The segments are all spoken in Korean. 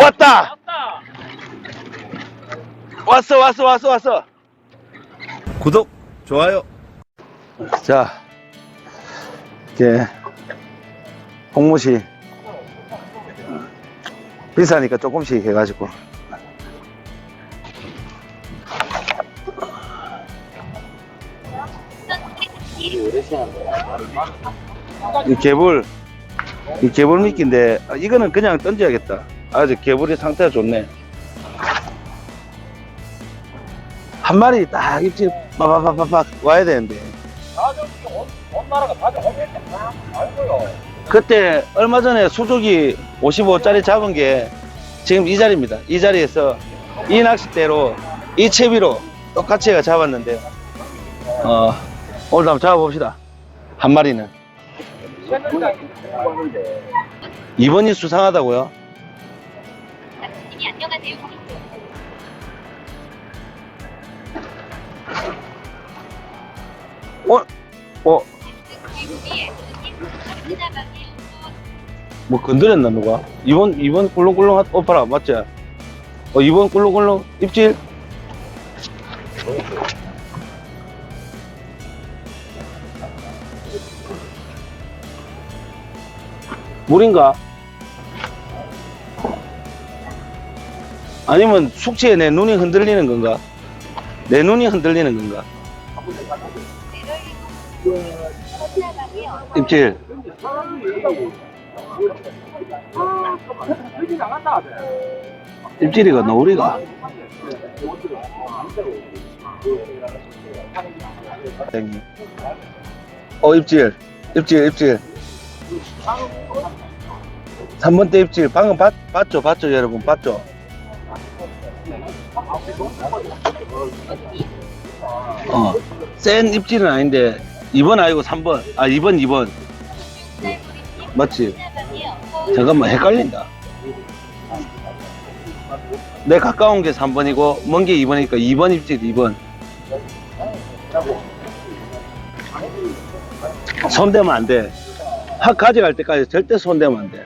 왔다! 왔어, 왔어, 왔어, 왔어. 구독, 좋아요. 자, 이렇게 홍무시 비싸니까 조금씩 해가지고. 이 개불, 이 개불 미끼인데, 아, 이거는 그냥 던져야겠다. 아주 개불이 상태가 좋네. 한 마리 딱 입질 빠바바바박 와야 되는데. 그때 얼마 전에 수족이 55짜리 잡은 게 지금 이 자리입니다. 이 자리에서 이 낚싯대로 이 채비로 똑같이 해가 잡았는데 어, 오늘 한번 잡아봅시다. 한 마리는. 2번이 수상하다고요? 안녕하세요. 어? 어? 뭐 건드렸나 누가? 2번 2번 꿀렁꿀렁 오빠라 맞지? 어 2번 꿀렁꿀렁 입질 물인가? 아니면 숙취에 내 눈이 흔들리는 건가? 내 눈이 흔들리는 건가? 입질 입질이가 노우리가 형님. 어 입질 입질 입질 3번 때 입질 방금 봤, 봤죠? 봤죠 여러분? 봤죠? 어 센 입질은 아닌데 2번 아니고 3번. 아 2번 2번. 맞지? 잠깐만 헷갈린다. 내 가까운 게 3번이고 먼 게 2번이니까 2번 입질 2번. 손대면 안돼. 확 가져갈 때까지 절대 손대면 안돼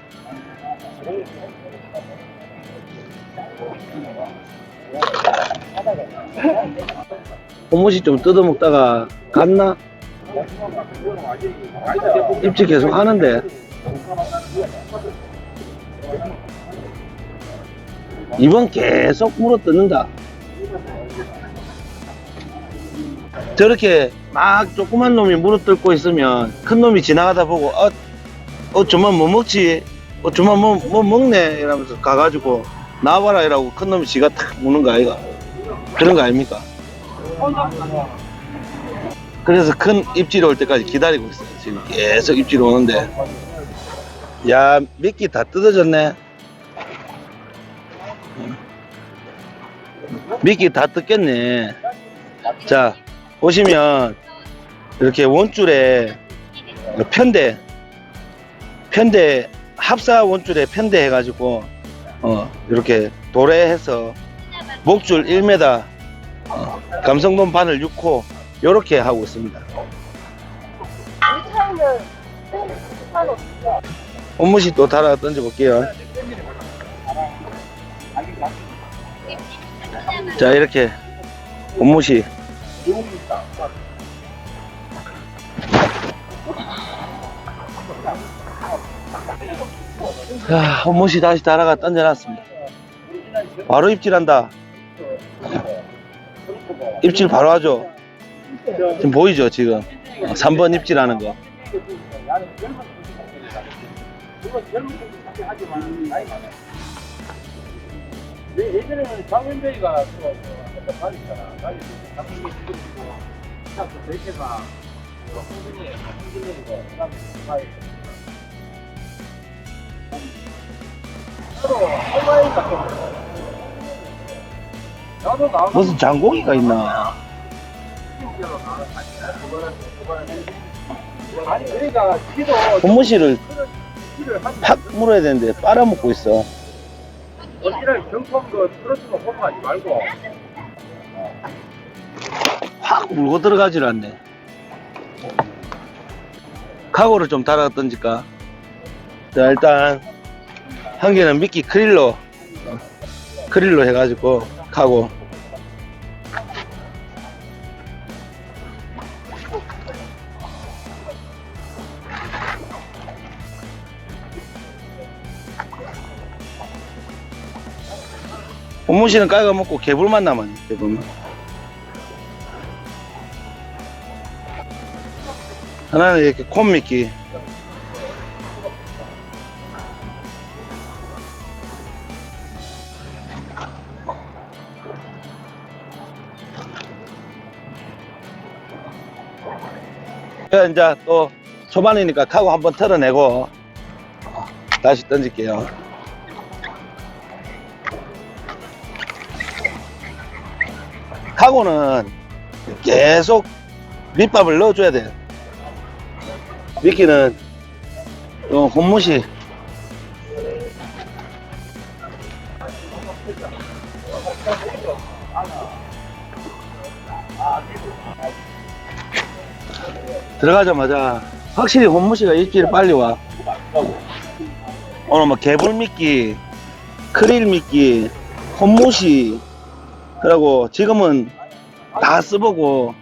호무시 좀 뜯어먹다가 갔나? 입질 계속 하는데. 이번 계속 물어 뜯는다. 저렇게 막 조그만 놈이 물어 뜯고 있으면 큰 놈이 지나가다 보고 어, 어 저만 뭐 먹지? 어 저만 뭐, 뭐 먹네? 이러면서 가가지고 나와라 이라고 큰 놈이 지가 탁 무는 거 아이가 그런 거 아닙니까? 그래서 큰 입질 올 때까지 기다리고 있어요 지금. 계속 입질 오는데. 야 미끼 다 뜯어졌네. 미끼 다 뜯겼네. 자 보시면 이렇게 원줄에 편대 편대 합사 원줄에 편대 해가지고 어 이렇게 도래해서 목줄 1m 어, 감성돔 바늘 6호 요렇게 하고 있습니다 온무시 또 달아 던져 볼게요 자 이렇게 온무시 자, 온무시 다시 달아가 던져놨습니다. 바로 입질한다. 입질 바로 하죠. 지금 보이죠, 지금. 3번 입질하는 거. 예전에는 장현배이가 또 다니잖아. 다니지. 장현배 지금이고, 또 대체가 홍준이, 홍준이고, 그 다음에 가이. 서로 할머니가 무슨 장고기가 있나? 아니, 그러니까 지도 한팍 물어야 되는데 빨아먹고 있어. 어찌를 정품 그 트로트로 호소하지 말고 확 물고 들어가질 않네. 각오를 좀 달아 던질까? 자, 일단, 한 개는 미끼 크릴로, 어, 크릴로 해가지고, 가고. 본무씨는 깔아 먹고 개불만 남았네, 개불만. 하나는 이렇게 콘 미끼. 그래, 이제 또 초반이니까 카고 한번 털어내고 다시 던질게요. 카고는 계속 밑밥을 넣어줘야 돼. 미끼는 어, 혼무시 들어가자마자 확실히 혼무시가 입질이 빨리 와. 오늘 뭐 개불 미끼, 크릴 미끼, 혼무시, 그리고 지금은 다 써보고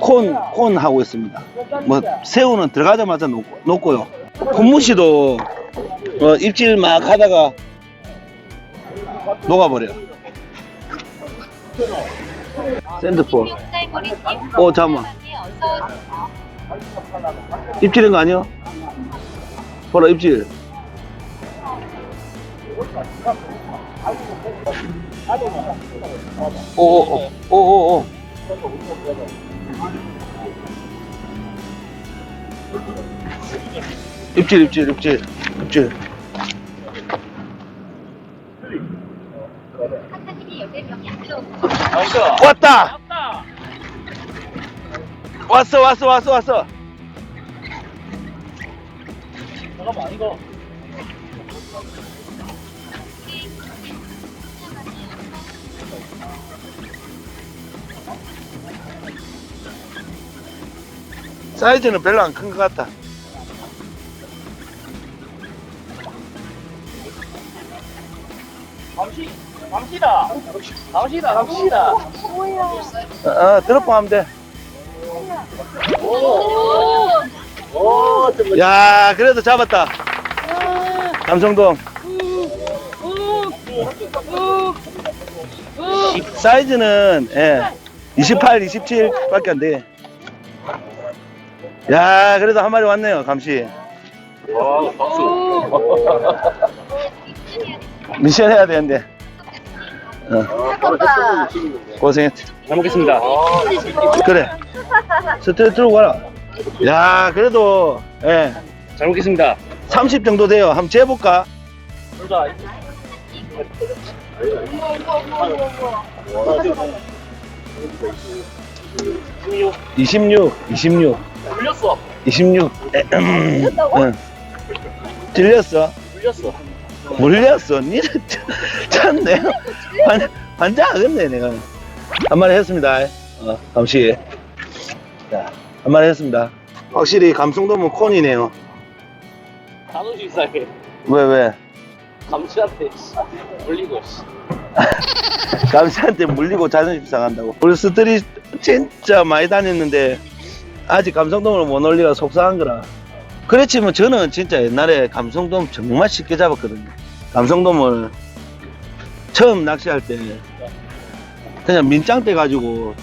콘, 콘 하고 있습니다. 뭐 새우는 들어가자마자 놓고, 놓고요. 혼무시도 어, 입질 막 하다가 녹아버려. 쌀머리님 어 잠깐만. 입질인 거 아니야? 봐라 입질. 오오오 오오오. 입질 입질 입질 입질. 왔다. 왔어 왔어 왔어 왔어. 잠깐만 이거 사이즈는 별로 안 큰 것 같다. 감시 감시다 감시다 감시다 어, 어 드롭봉 하면 돼. 야 그래도 잡았다. 감성돔. 사이즈는 예, 28, 27밖에 안 돼. 야 그래도 한 마리 왔네요 감시. 와 박수 미션 해야 되는데. 어, 고생했지. 잘 먹겠습니다 그래. 스트레 들고 가라. 야 그래도 예, 잘 먹겠습니다 30 정도 돼요. 한번 재볼까? 자 26, 26, 물렸어 26. 응. 들렸어? 물렸어 물렸어. 니는 참 내가 환, 환장하겠네 내가. 한 마리 했습니다. 어, 감시. 자, 한 마리 했습니다. 확실히 감성돔은 콘이네요. 단호시 이상해 왜 왜? 감시한테 물리고 씨. 감시한테 물리고 자존심 상한다고. 우리 스트릿 진짜 많이 다녔는데 아직 감성돔을 못 올리가 속상한 거라. 그렇지만 저는 진짜 옛날에 감성돔 정말 쉽게 잡았거든요. 감성돔을 처음 낚시할 때 그냥 민짱 떼 가지고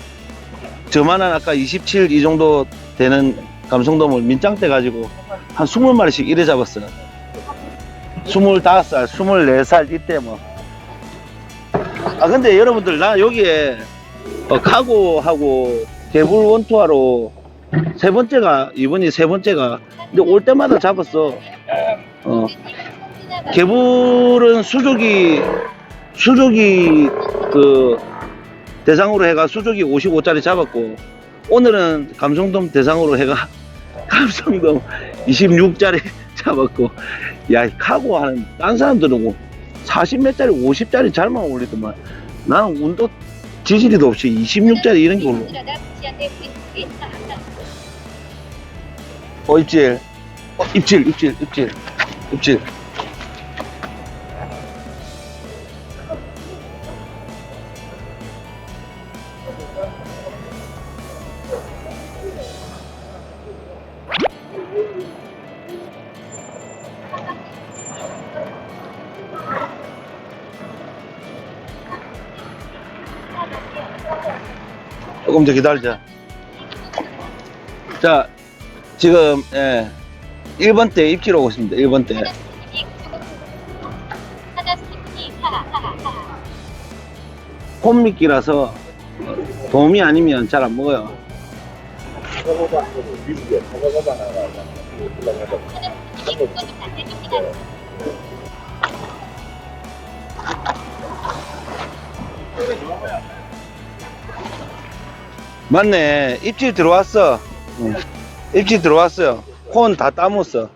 저만한 아까 27 이 정도 되는 감성돔을 민짱 떼 가지고 한 20마리씩 이래 잡았어요. 25살, 24살 이때 뭐. 아 근데 여러분들 나 여기에 어, 카고하고 개불 원투하로 세 번째가 이번이 세 번째가 근데 올 때마다 잡았어. 어. 개불은 수족이 수족이 그 대상으로 해가 수족이 55짜리 잡았고 오늘은 감성돔 대상으로 해가 감성돔 26짜리 잡았고 야이 카고 하는 딴 사람들은 40몇 짜리 50짜리 잘만 올리더만. 나는 운도 지지리도 없이 26짜리 이런 게 올라 어 입질 어 입질 입질 입질 입질. 조금 더 기다리자. 자, 지금, 예, 1번 때 입질 오고 있습니다. 1번 때. 홈미끼라서 도움이 아니면 잘 안 먹어요. 맞네. 입질 들어왔어. 응. 입질 들어왔어요. 콘 다 따먹었어.